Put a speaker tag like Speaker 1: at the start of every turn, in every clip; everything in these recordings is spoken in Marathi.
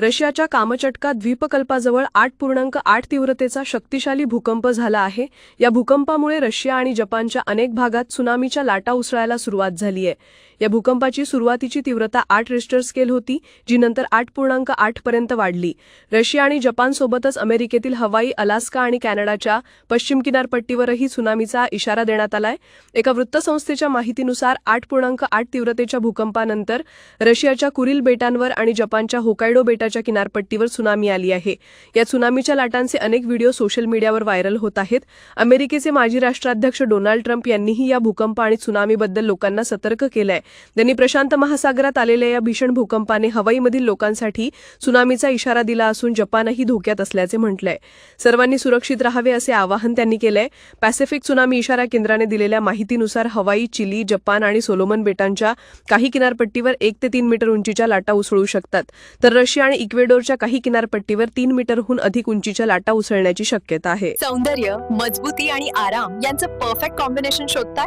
Speaker 1: रशियाच्या कामचटका द्वीपकल्पाजवळ आठ पूर्णांक आठ तीव्रतेचा शक्तिशाली भूकंप झाला आहे. या भूकंपामुळे रशिया आणि जपानच्या अनेक भागात सुनामीच्या लाटा उसळायला सुरुवात झाली आहे. या भूकंपाची सुरुवातीची तीव्रता आठ रिस्टर स्केल होती जी नंतर आठ पूर्णांक आठ पर्यंत वाढली. रशिया आणि जपानसोबतच अमेरिकेतील हवाई अलास्का आणि कॅनडाच्या पश्चिम किनारपट्टीवरही सुनामीचा इशारा देण्यात आलाय. एका वृत्तसंस्थेच्या माहितीनुसार आठ पूर्णांक आठ तीव्रतेच्या भूकंपानंतर रशियाच्या कुरिल बेटांवर आणि जपानच्या होकायडो बेटा बेटाच्या किनारपट्टीवर सुनामी आली आहे. या सुनामीच्या लाटांचे अनेक व्हिडिओ सोशल मीडियावर व्हायरल होत आहेत. अमेरिकेचे माजी राष्ट्राध्यक्ष डोनाल्ड ट्रम्प यांनीही या भूकंप आणि सुनामीबद्दल लोकांना सतर्क केलंय. त्यांनी प्रशांत महासागरात आलेल्या या भीषण भूकंपाने हवाईमधील लोकांसाठी सुनामीचा इशारा दिला असून जपानही धोक्यात असल्याचे म्हटलंय. सर्वांनी सुरक्षित राहावे असे आवाहन त्यांनी केलंय. पॅसिफिक सुनामी इशारा केंद्राने दिलेल्या माहितीनुसार हवाई चिली जपान आणि सोलोमन बेटांच्या काही किनारपट्टीवर एक ते तीन मीटर उंचीच्या लाटा उसळू शकतात. तर रशिया आणि इक्वेडोरच्या काही किनारपट्टीवर तीन मीटरहून अधिक उंचीच्या लाटा उसळण्याची शक्यता आहे.
Speaker 2: सौंदर्य मजबूती आणि आराम यांचं परफेक्ट कॉम्बिनेशन शोधताय?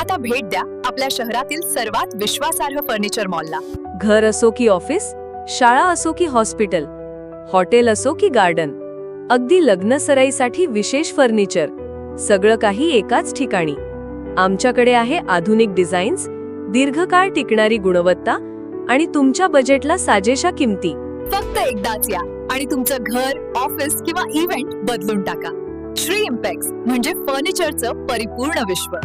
Speaker 2: आता भेट द्या आपल्या शहरातील सर्वात विश्वासार्ह फर्निचर मॉलला
Speaker 3: घर असो की ऑफिस शाळा असो की हॉस्पिटल हॉटेल असो की गार्डन अगदी लग्न सराईसाठी विशेष फर्निचर सगळं काही एकाच ठिकाणी. आमच्याकडे आहे आधुनिक डिझाईन्स दीर्घकाळ टिकणारी गुणवत्ता आणि तुमच्या बजेटला साजेशा किमती.
Speaker 2: फक्त एकदाच या आणि तुमचं घर ऑफिस किंवा इव्हेंट बदलून टाका. श्री इम्पॅक्स म्हणजे फर्निचरचं परिपूर्ण विश्व.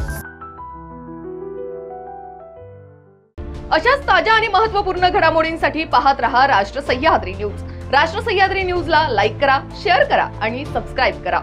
Speaker 4: अशाच ताज्या आणि महत्त्वपूर्ण घडामोडींसाठी पाहत रहा राष्ट्र सह्याद्री न्यूज. राष्ट्र सह्याद्री न्यूजला लाईक करा शेअर करा आणि सबस्क्राईब करा.